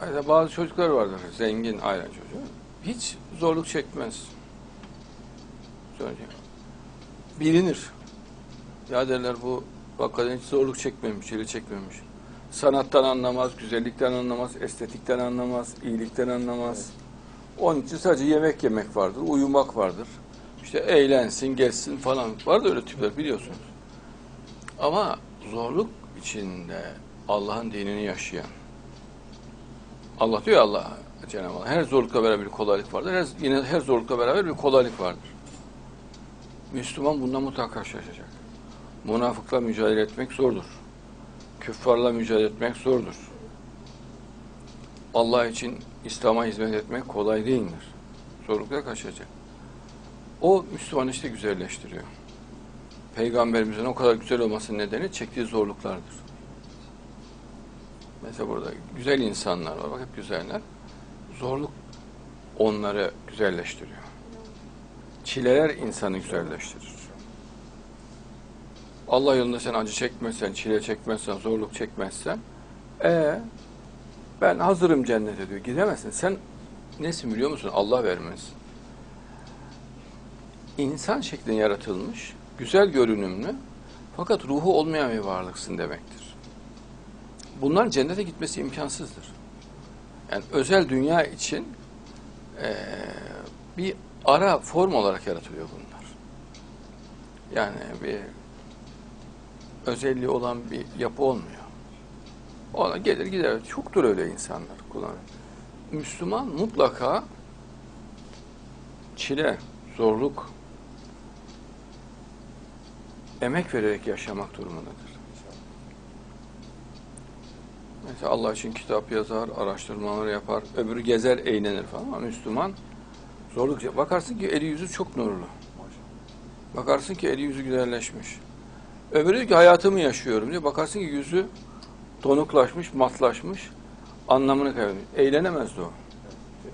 Mesela bazı çocuklar vardır, zengin aile çocuğu. Hiç zorluk çekmez. Sonra bilinir. Ya derler bu hakikaten hiç zorluk çekmemiş, çile çekmemiş. Sanattan anlamaz, güzellikten anlamaz, estetikten anlamaz, iyilikten anlamaz. Onun için sadece yemek yemek vardır, uyumak vardır. İşte eğlensin, gezsin falan. Var da öyle tipler biliyorsunuz. Ama zorluk içinde Allah'ın dinini yaşayan, Allah diyor Allah Cenab-ı Allah her zorlukla beraber bir kolaylık vardır. Her, yine her zorlukla beraber bir kolaylık vardır. Müslüman bundan mutlaka karşılaşacak. Münafıkla mücadele etmek zordur. Küffarla mücadele etmek zordur. Allah için İslam'a hizmet etmek kolay değildir. Zorlukla karşılaşacak. O Müslümanı işte güzelleştiriyor. Peygamberimizin o kadar güzel olmasının nedeni çektiği zorluklardır. Mesela burada güzel insanlar var. Bak hep güzeller. Zorluk onları güzelleştiriyor. Çileler insanı güzelleştirir. Allah yolunda sen acı çekmezsen, çile çekmezsen, zorluk çekmezsen e ben hazırım cennete diyor. Gidemezsin. Sen nesin biliyor musun? Allah vermez. İnsan şeklinde yaratılmış, güzel görünümlü fakat ruhu olmayan bir varlıksın demektir. Bunlar cennete gitmesi imkansızdır. Yani özel dünya için eee, bir ara form olarak yaratılıyor bunlar. Yani bir özelliği olan bir yapı olmuyor. Ona gelir gider. Çoktur öyle insanlar kullanır. Müslüman mutlaka çile, zorluk, emek vererek yaşamak durumundadır. Mesela Allah için kitap yazar, araştırmalar yapar, öbürü gezer, eğlenir falan ama Müslüman zorluk bakarsın ki eli yüzü çok nurlu. Bakarsın ki eli yüzü güzelleşmiş. Öbürü diyor ki hayatımı yaşıyorum diyor. Bakarsın ki yüzü donuklaşmış, matlaşmış, anlamını kaybetmiş. Eğlenemezdi o.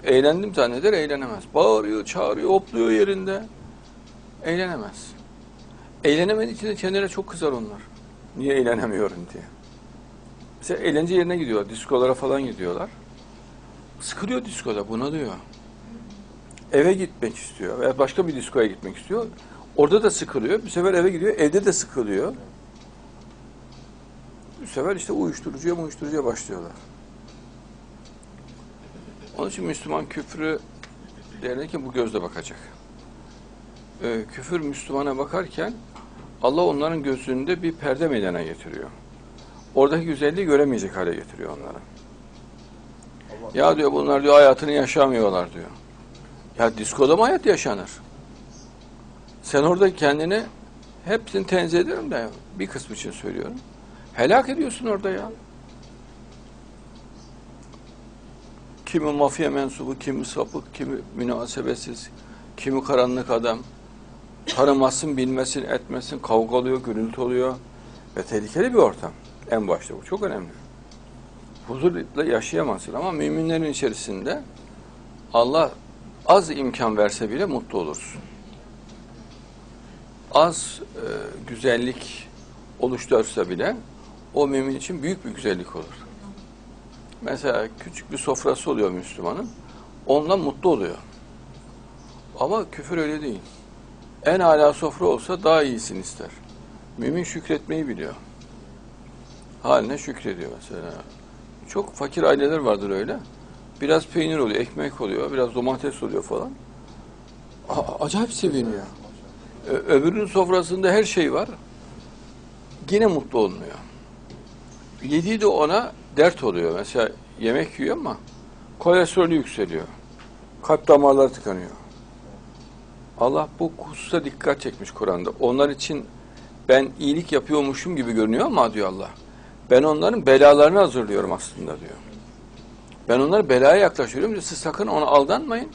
Eğlendim zanneder, eğlenemez. Bağırıyor, çağırıyor, hopluyor yerinde. Eğlenemez. Eğlenemediği için de kendine çok kızar onlar. Niye eğlenemiyorum diye. Mesela eğlence yerine gidiyorlar, diskolara falan gidiyorlar. Sıkılıyor diskoda, buna diyor. Eve gitmek istiyor veya başka bir diskoya gitmek istiyor. Orada da sıkılıyor. Bir sefer eve gidiyor, evde de sıkılıyor. Bu sefer işte uyuşturucuya uyuşturucuya başlıyorlar. Onun için Müslüman küfrü derken bu gözle bakacak. Ee, küfür Müslümana bakarken Allah onların gözünde bir perde meydana getiriyor. Oradaki güzelliği göremeyecek hale getiriyor onlara. Ya diyor bunlar diyor hayatını yaşamıyorlar diyor. Ya diskoda mı hayat yaşanır? Sen orada kendini hepsini tenzih ederim de bir kısmı için söylüyorum. Helak ediyorsun orada ya. Kimi mafya mensubu, kimi sapık, kimi münasebetsiz, kimi karanlık adam. Tanımasın, bilmesin, etmesin, kavga oluyor, gürültü oluyor. Ve tehlikeli bir ortam. En başta bu çok önemli. Huzurla yaşayamazsın ama müminlerin içerisinde Allah az imkan verse bile mutlu olursun. Az e, güzellik oluştursa bile o mümin için büyük bir güzellik olur. Mesela küçük bir sofrası oluyor Müslümanın. Onunla mutlu oluyor. Ama küfür öyle değil. En âlâ sofra olsa daha iyisini ister. Mümin şükretmeyi biliyor. Haline şükrediyor mesela. Çok fakir aileler vardır öyle. Biraz peynir oluyor, ekmek oluyor, biraz domates oluyor falan. A- acayip seviniyor. Öbürünün sofrasında her şey var. Yine mutlu olmuyor. Yediği de ona dert oluyor. Mesela yemek yiyor ama kolesterolü yükseliyor. Kalp damarları tıkanıyor. Allah bu hususa dikkat çekmiş Kur'an'da. Onlar için ben iyilik yapıyormuşum gibi görünüyor ama diyor Allah. Ben onların belalarını hazırlıyorum aslında diyor. Ben onları belaya yaklaşıyorum diyor. Siz sakın ona aldanmayın.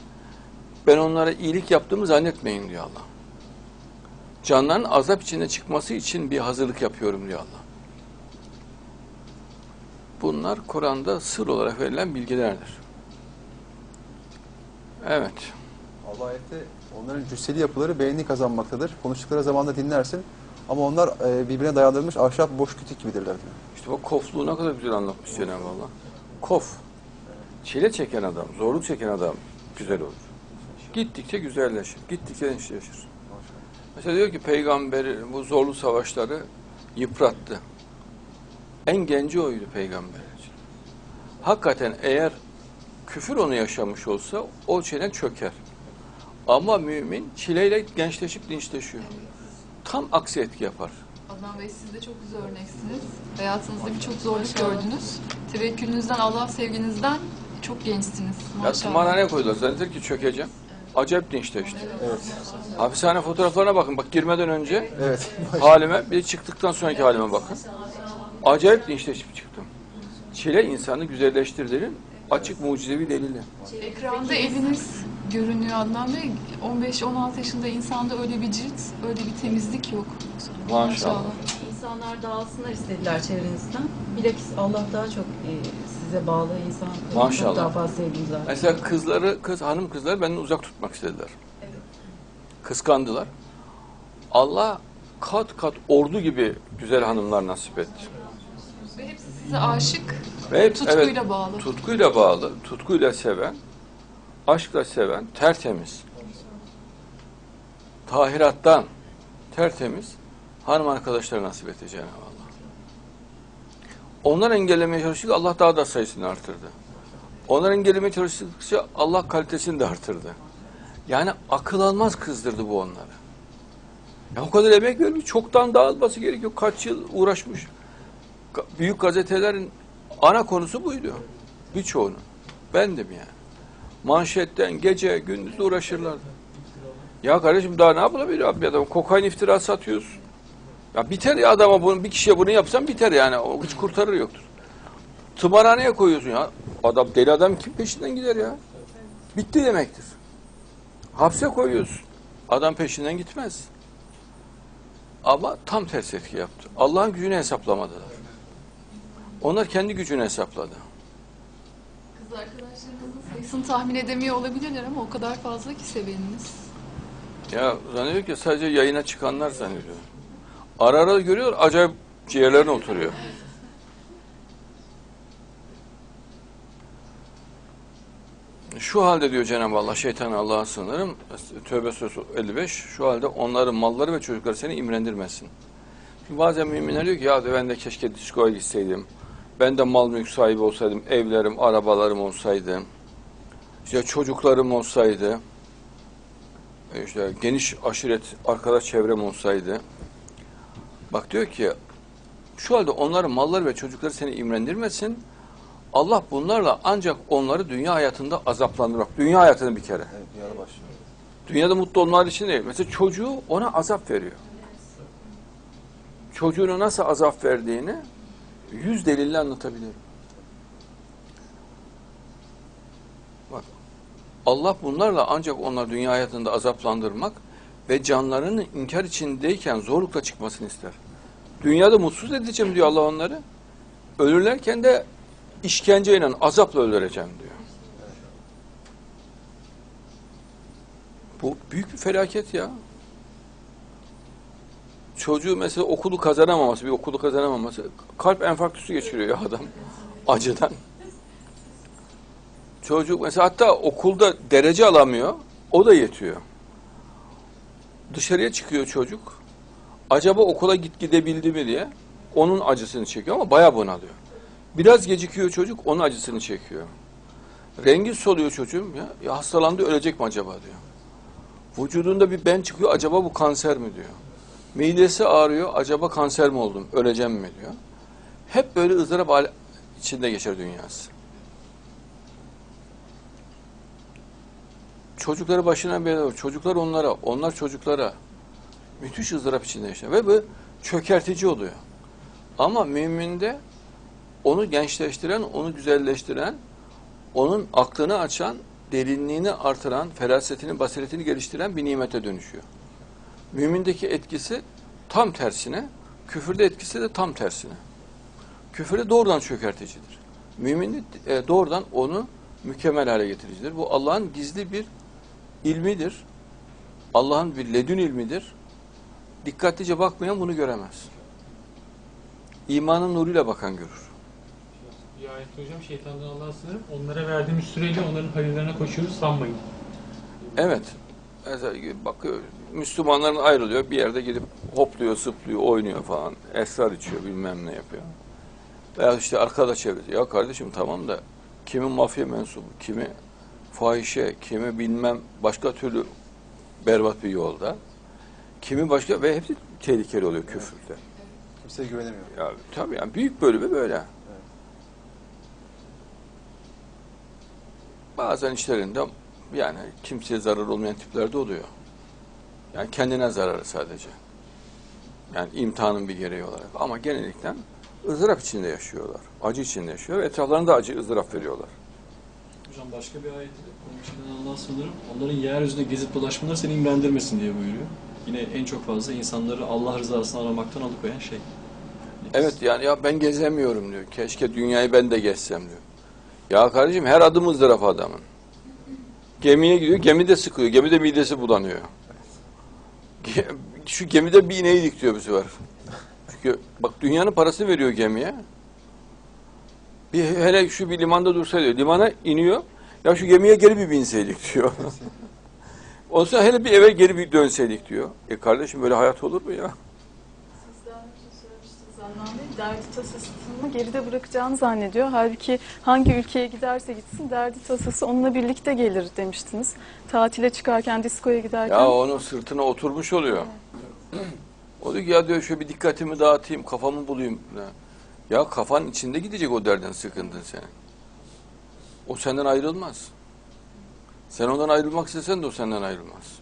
Ben onlara iyilik yaptığımı zannetmeyin diyor Allah. Canların azap içinde çıkması için bir hazırlık yapıyorum diyor Allah. Bunlar Kur'an'da sır olarak verilen bilgilerdir. Evet. Allah ayette onların cüsseli yapıları beğeni kazanmaktadır. Konuştukları zaman da dinlersin. Ama onlar e, birbirine dayandırılmış ahşap boş kütük gibidirler diyor. İşte bak kofluğu ne kadar güzel anlatmış Cenab-ı Allah. Kof. çile çeken adam, zorluk çeken adam güzel olur. Gittikçe güzelleşir. Gittikçe gençleşir. Mesela diyor ki peygamberi bu zorlu savaşları yıprattı. En genci oydu peygamber için. Hakikaten eğer küfür onu yaşamış olsa o çile çöker. Ama mümin çileyle gençleşip dinçleşiyor. Tam aksi etki yapar. Adnan Bey siz de çok güzel örneksiniz. Hayatınızda birçok zorluk gördünüz. Tevekkülünüzden, Allah sevginizden çok gençsiniz. Ya Maşallah. tımarhaneye koydular. Zannediyor ki çökeceğim. Acayip dinçleşti. Evet. Hapishane fotoğraflarına bakın. Bak girmeden önce Evet. halime, bir de çıktıktan sonraki halime bakın. Acayip dinçleşip çıktım. Çile insanı güzelleştirdiğinin açık mucizevi delili. Ekranda eliniz görünüyor Adnan Bey. 15-16 yaşında insanda öyle bir cilt, öyle bir temizlik yok. Maşallah. İnsanlar dağılsınlar istediler çevrenizden. Bilakis Allah daha çok e, size bağlı insan. Maşallah. Çok daha fazla sevdim zaten. Mesela kızları, kız hanım kızları benden uzak tutmak istediler. Kıskandılar. Allah kat kat ordu gibi güzel hanımlar nasip etti. Ve hepsi size aşık, Ve hep- tutkuyla evet, bağlı. Tutkuyla bağlı, tutkuyla seven, aşkla seven, tertemiz. Tahirattan tertemiz hanım arkadaşlar nasip etti Cenab-ı Allah. Onlar engellemeye çalıştıkça Allah daha da sayısını artırdı. Onlar engellemeye çalıştıkça Allah kalitesini de artırdı. Yani akıl almaz kızdırdı bu onları. Ya o kadar emek vermiş, çoktan dağılması gerekiyor. Kaç yıl uğraşmış. Büyük gazetelerin ana konusu buydu. Birçoğunun. Bendim yani. Manşetten gece gündüz uğraşırlardı. Ya kardeşim daha ne yapılabilir abi adam? Kokain iftirası atıyorsun. Ya biter ya adama bunu bir kişiye bunu yapsan biter yani. O hiç kurtarır yoktur. Tımarhaneye koyuyorsun ya. Adam deli adam kim peşinden gider ya? Bitti demektir. Hapse koyuyorsun. Adam peşinden gitmez. Ama tam ters etki yaptı. Allah'ın gücünü hesaplamadılar. Onlar kendi gücünü hesapladı. Sayısını tahmin edemiyor olabilirler ama o kadar fazla ki seveniniz. Ya zannediyor ki sadece yayına çıkanlar zannediyor. Ara ara görüyor acayip ciğerlerine oturuyor. Şu halde diyor Cenab-ı Allah, şeytan Allah'a sığınırım. Tövbe suresi 55. Şu halde onların malları ve çocukları seni imrendirmesin. Çünkü bazen müminler diyor ki ya ben de keşke diskoya gitseydim. Ben de mal mülk sahibi olsaydım. Evlerim, arabalarım olsaydı. İşte çocuklarım olsaydı. E işte geniş aşiret arkadaş çevrem olsaydı. Bak diyor ki şu halde onların malları ve çocukları seni imrendirmesin. Allah bunlarla ancak onları dünya hayatında azaplandırmak. Dünya hayatını bir kere. Evet, ara başlıyor. Dünyada mutlu olmaları için değil. Mesela çocuğu ona azap veriyor. Çocuğuna nasıl azap verdiğini yüz delille anlatabilirim. Bak Allah bunlarla ancak onlar dünya hayatında azaplandırmak ve canlarının inkar içindeyken zorlukla çıkmasını ister. Dünyada mutsuz edeceğim diyor Allah onları. Ölürlerken de işkenceyle, azapla öldüreceğim diyor. Bu büyük bir felaket ya. Çocuğu mesela okulu kazanamaması, bir okulu kazanamaması, kalp enfarktüsü geçiriyor ya adam acıdan. Çocuk mesela hatta okulda derece alamıyor, o da yetiyor. Dışarıya çıkıyor çocuk. Acaba okula git gidebildi mi diye onun acısını çekiyor ama bayağı bunalıyor. Biraz gecikiyor çocuk, onun acısını çekiyor. Rengi soluyor çocuğum ya, ya hastalandı ölecek mi acaba diyor. Vücudunda bir ben çıkıyor, acaba bu kanser mi diyor. Midesi ağrıyor, acaba kanser mi oldum, öleceğim mi diyor. Hep böyle ızdırap içinde geçer dünyası. Çocukları başına bela Çocuklar onlara, onlar çocuklara. Müthiş ızdırap içinde yaşıyor. Ve bu çökertici oluyor. Ama müminde onu gençleştiren, onu güzelleştiren, onun aklını açan, derinliğini artıran, ferasetini, basiretini geliştiren bir nimete dönüşüyor. Mümindeki etkisi tam tersine, küfürde etkisi de tam tersine. Küfürde doğrudan çökerticidir. Mümin de, e, doğrudan onu mükemmel hale getiricidir. Bu Allah'ın gizli bir ilmidir. Allah'ın bir ledün ilmidir. Dikkatlice bakmayan bunu göremez. İmanın nuruyla bakan görür. Bir ayette hocam şeytandan Allah'a sığınırım. Onlara verdiğimiz süreyle onların hayırlarına koşuyoruz sanmayın. Evet. Mesela bakıyor Müslümanların ayrılıyor bir yerde gidip hopluyor, zıplıyor, oynuyor falan. Esrar içiyor bilmem ne yapıyor. Veya işte arkadaş çevresi. Ya kardeşim tamam da kimi mafya mensubu, kimi fahişe, kimi bilmem başka türlü berbat bir yolda. Kimi başka ve hepsi tehlikeli oluyor küfürde. Kimseye güvenemiyor. Ya tabii yani büyük bölümü böyle. Bazen işlerinde yani kimseye zarar olmayan tipler de oluyor. Yani kendine zararı sadece. Yani imtihanın bir gereği olarak. Ama genellikle ızdırap içinde yaşıyorlar. Acı içinde yaşıyor. Etraflarında acı ızdırap veriyorlar. Hocam başka bir ayet onun içinden Allah sanırım onların yeryüzünde gezip dolaşmaları seni imrendirmesin diye buyuruyor. Yine en çok fazla insanları Allah rızasını aramaktan alıkoyan şey. Evet yani ya ben gezemiyorum diyor. Keşke dünyayı ben de gezsem diyor. Ya kardeşim her adım ızdırap adamın. Gemiye gidiyor, gemide sıkıyor, gemide midesi bulanıyor. Şu gemide bir ineği dikiyor bu sefer. Çünkü bak dünyanın parasını veriyor gemiye. Bir hele şu bir limanda dursa diyor. Limana iniyor. Ya şu gemiye geri bir binseydik diyor. Olsa hele bir eve geri bir dönseydik diyor. E kardeşim böyle hayat olur mu ya? Bey, derdi tasasını geride bırakacağını zannediyor. Halbuki hangi ülkeye giderse gitsin derdi tasası onunla birlikte gelir demiştiniz. Tatile çıkarken, diskoya giderken. Ya onun sırtına oturmuş oluyor. O diyor ki ya diyor şöyle bir dikkatimi dağıtayım, kafamı bulayım. Ya kafanın içinde gidecek o derdin, sıkıntın senin. O senden ayrılmaz. Sen ondan ayrılmak istesen de o senden ayrılmaz.